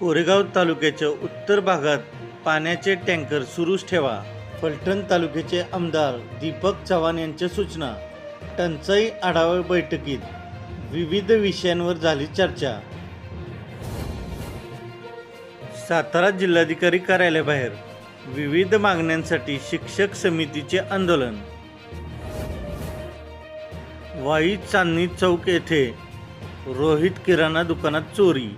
कोरेगाव तालुक्याच्या उत्तर भागात पाण्याचे टँकर सुरूच ठेवा. फलटण तालुक्याचे आमदार दीपक चव्हाण यांच्या सूचना. टंचाई आढावा बैठकीत विविध विषयांवर झाली चर्चा. सातारा जिल्हाधिकारी कार्यालयाबाहेर विविध मागण्यांसाठी शिक्षक समितीचे आंदोलन. वाई चांदणी चौक येथे रोहित किराणा दुकानात चोरी.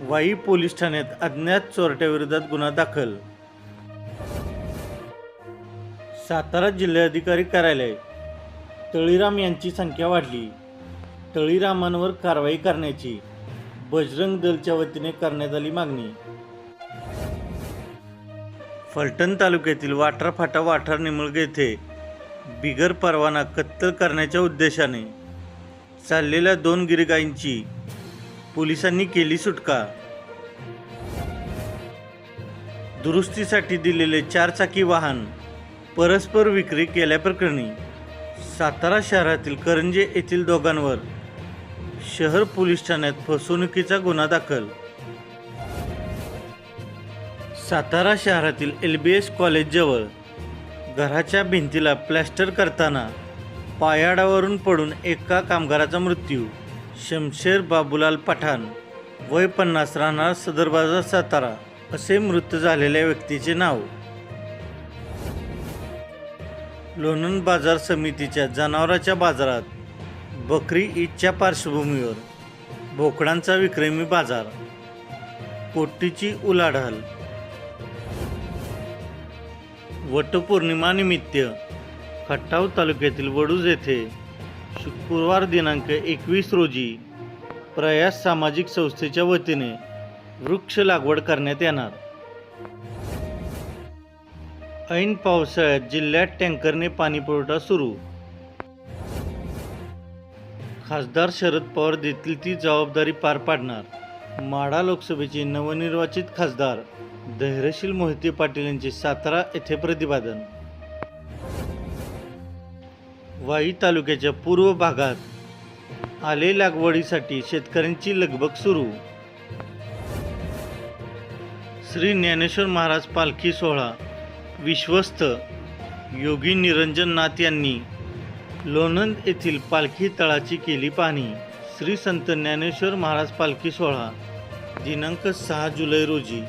वाई पोलीस ठाण्यात अज्ञात चोरट्याविरोधात गुन्हा दाखल. सातारा जिल्हाधिकारी कार्यालय. तळीराम यांची संख्या वाढली. तळीरामांवर कारवाई करण्याची बजरंग दलच्या वतीने करण्यात आली मागणी. फलटण तालुक्यातील वाटरफाटा वाठार निमळग येथे बिगर परवाना कत्तल करण्याच्या उद्देशाने चाललेल्या दोन गिरगाईंची पोलिसांनी केली सुटका. दुरुस्तीसाठी दिलेले चारचाकी वाहन परस्पर विक्री केल्याप्रकरणी सातारा शहरातील करंजे येथील दोघांवर शहर पोलीस ठाण्यात फसवणुकीचा गुन्हा दाखल. सातारा शहरातील एल बी एस कॉलेजजवळ घराच्या भिंतीला प्लॅस्टर करताना पायाडावरून पडून एका कामगाराचा मृत्यू. शमशेर बाबूलाल पठाण. वय पन्नास राहणार सदर बाजार सातारा असे मृत झालेल्या व्यक्तीचे नाव. लोणंद बाजार समितीच्या जनावराच्या बाजारात बकरी ईदच्या पार्श्वभूमीवर बोकडांचा विक्रमी बाजार. पोट्टीची उलाढाल. वटपौर्णिमानिमित्त खट्टाव तालुक्यातील वडूज येथे शुक्रवार दिनांक एकवीस रोजी प्रयास सामाजिक संस्थेच्या वतीने वृक्ष लागवड करण्यात येणार. ऐन पावसाळ्यात जिल्ह्यात टँकरने पाणीपुरवठा सुरू. खासदार शरद पवार देतील ती जबाबदारी पार पाडणार. माढा लोकसभेचे नवनिर्वाचित खासदार धैर्यशील मोहिते पाटील यांचे सातारा येथे प्रतिपादन. वाई तालुक्याच्या पूर्व भागात आले लागवडीसाठी शेतकऱ्यांची लगबग सुरू. श्री ज्ञानेश्वर महाराज पालखी सोहळा विश्वस्त योगी निरंजन नाथ यांनी लोणंद येथील पालखी तळाची केली पाहणी. श्री संत ज्ञानेश्वर महाराज पालखी सोहळा दिनांक सहा जुलै रोजी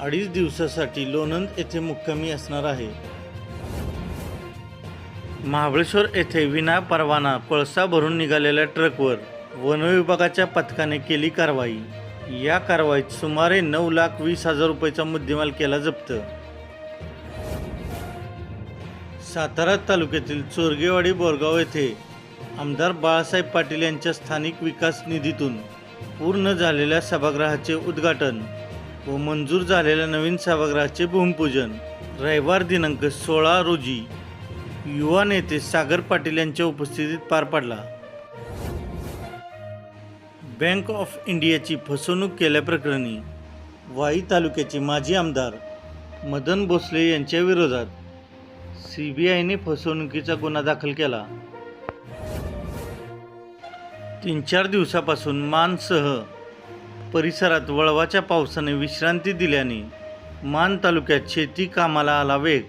अडीच दिवसासाठी लोणंद येथे मुक्कामी असणार आहे. महाबळेश्वर येथे विना परवाना पळसा भरून निघालेल्या ट्रकवर वनविभागाच्या पथकाने केली कारवाई. या कारवाईत सुमारे नऊ लाख वीस हजार रुपयाचा मुद्देमाल केला जप्त. सातारा तालुक्यातील चोरगेवाडी बोरगाव येथे आमदार बाळासाहेब पाटील यांच्या स्थानिक विकास निधीतून पूर्ण झालेल्या सभागृहाचे उद्घाटन व मंजूर झालेल्या नवीन सभागृहाचे भूमिपूजन रविवार दिनांक सोळा रोजी युवा नेते सागर पाटील यांच्या उपस्थितीत पार पडला. बँक ऑफ इंडियाची फसवणूक केल्याप्रकरणी वाई तालुक्याचे माजी आमदार मदन भोसले यांच्या विरोधात सी बी आयने फसवणुकीचा गुन्हा दाखल केला. तीन चार दिवसापासून मानसह परिसरात वळवाच्या पावसाने विश्रांती दिल्याने मान तालुक्यात शेती कामाला आला वेग.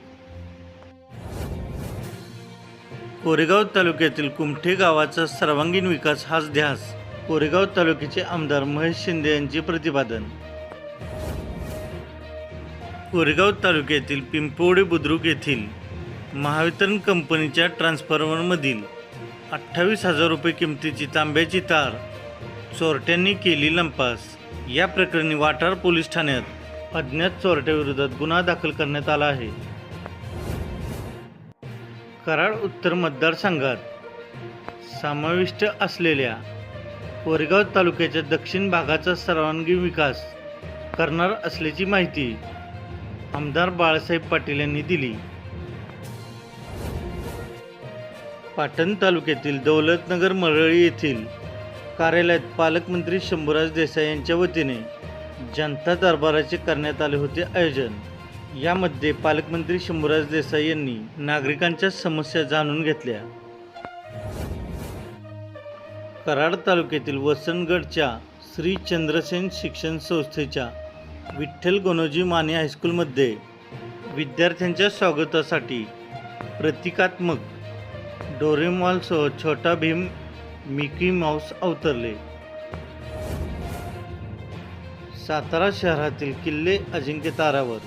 कोरेगाव तालुक्यातील कुमठे गावाचा सर्वांगीण विकास हाच ध्यास. कोरेगाव तालुक्याचे आमदार महेश शिंदे यांचे प्रतिपादन. कोरेगाव तालुक्यातील पिंपोडे बुद्रुक येथील महावितरण कंपनीच्या ट्रान्सफॉर्मरमधील अठ्ठावीस हजार रुपये किमतीची तांब्याची तार चोरट्यांनी केली लंपास. या प्रकरणी वाठार पोलीस ठाण्यात अज्ञात चोरट्याविरोधात गुन्हा दाखल करण्यात आला आहे. कराड उत्तर मतदारसंघात समाविष्ट असलेल्या कोरेगाव तालुक्याच्या दक्षिण भागाचा सर्वांगीण विकास करणार असल्याची माहिती आमदार बाळासाहेब पाटील यांनी दिली. पाटण तालुक्यातील दौलतनगर मरळी येथील कार्यालयात पालकमंत्री शंभूराज देसाई यांच्या वतीने जनता दरबाराचे करण्यात आले होते आयोजन. यामध्ये पालकमंत्री शंभूराज देसाई यांनी नागरिकांच्या समस्या जाणून घेतल्या. कराड तालुक्यातील वसनगडच्या श्री चंद्रसेन शिक्षण संस्थेच्या विठ्ठल गणोजी माने हायस्कूलमध्ये विद्यार्थ्यांच्या स्वागतासाठी प्रतिकात्मक डोरेमॉलसह छोटा भीम मिकी माऊस अवतरले. सातारा शहरातील किल्ले अजिंक्य तारावर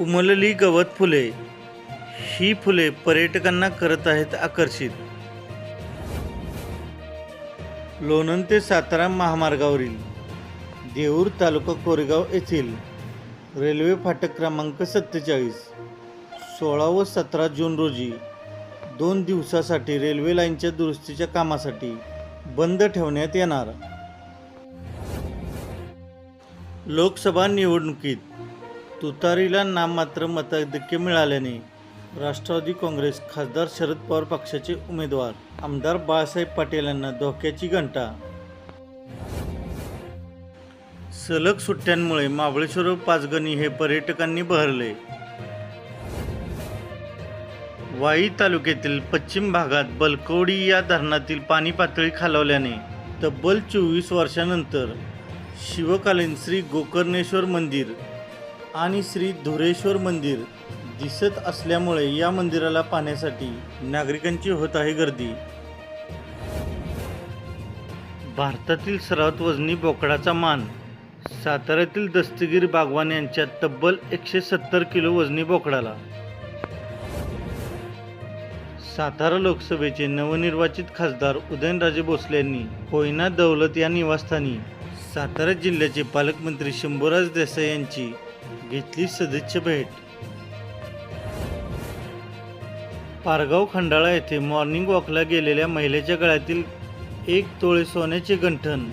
उमलली गवत फुले. ही फुले पर्यटकांना करत आहेत आकर्षित. लोणंद ते सातारा महामार्गावरील देऊर तालुका कोरेगाव येथील रेल्वे फाटक क्रमांक सत्तेचाळीस सोळा व सतरा जून रोजी दोन दिवसासाठी रेल्वे लाईनच्या दुरुस्तीच्या कामासाठी बंद ठेवण्यात येणार. लोकसभा निवडणुकीत तुतारीला नाममात्र मताधिक्य मिळाल्याने राष्ट्रवादी काँग्रेस खासदार शरद पवार पक्षाचे उमेदवार आमदार बाळासाहेब पाटील यांना धोक्याची घंटा. सलग सुट्ट्यांमुळे महाबळेश्वर पाचगणी हे पर्यटकांनी बहरले. वाई तालुक्यातील पश्चिम भागात बलकवडी या धरणातील पाणी पातळी खालावल्याने तब्बल चोवीस वर्षानंतर शिवकालीन श्री गोकर्णेश्वर मंदिर आणि श्री धुरेश्वर मंदिर दिसत असल्यामुळे या मंदिराला पाहण्यासाठी नागरिकांची होत आहे गर्दी. भारतातील सर्वात वजनी बोकडाचा मान साताऱ्यातील दस्तगीर बागवान यांच्या तब्बल एकशे सत्तर किलो वजनी बोकडाला. सातारा लोकसभेचे नवनिर्वाचित खासदार उदयनराजे भोसले यांनी कोयना दौलत या निवासस्थानी सातारा जिल्ह्याचे पालकमंत्री शंभूराज देसाई यांची घेतली सदिच्छा भेट. पारगाव खंडाळा येथे मॉर्निंग वॉकला गेलेल्या महिलेच्या गळ्यातील एक तोळे सोन्याचे गंठन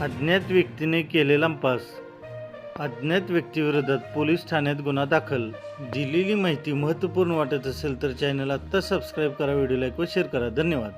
अज्ञात व्यक्तीने केलेला पास अज्ञात व्यक्तीविरोधात पोलीस ठाण्यात गुन्हा दाखल. दिलेली माहिती महत्त्वपूर्ण वाटत असेल तर चॅनल आत्ता सबस्क्राईब करा व्हिडिओ लाईक व शेअर करा. धन्यवाद.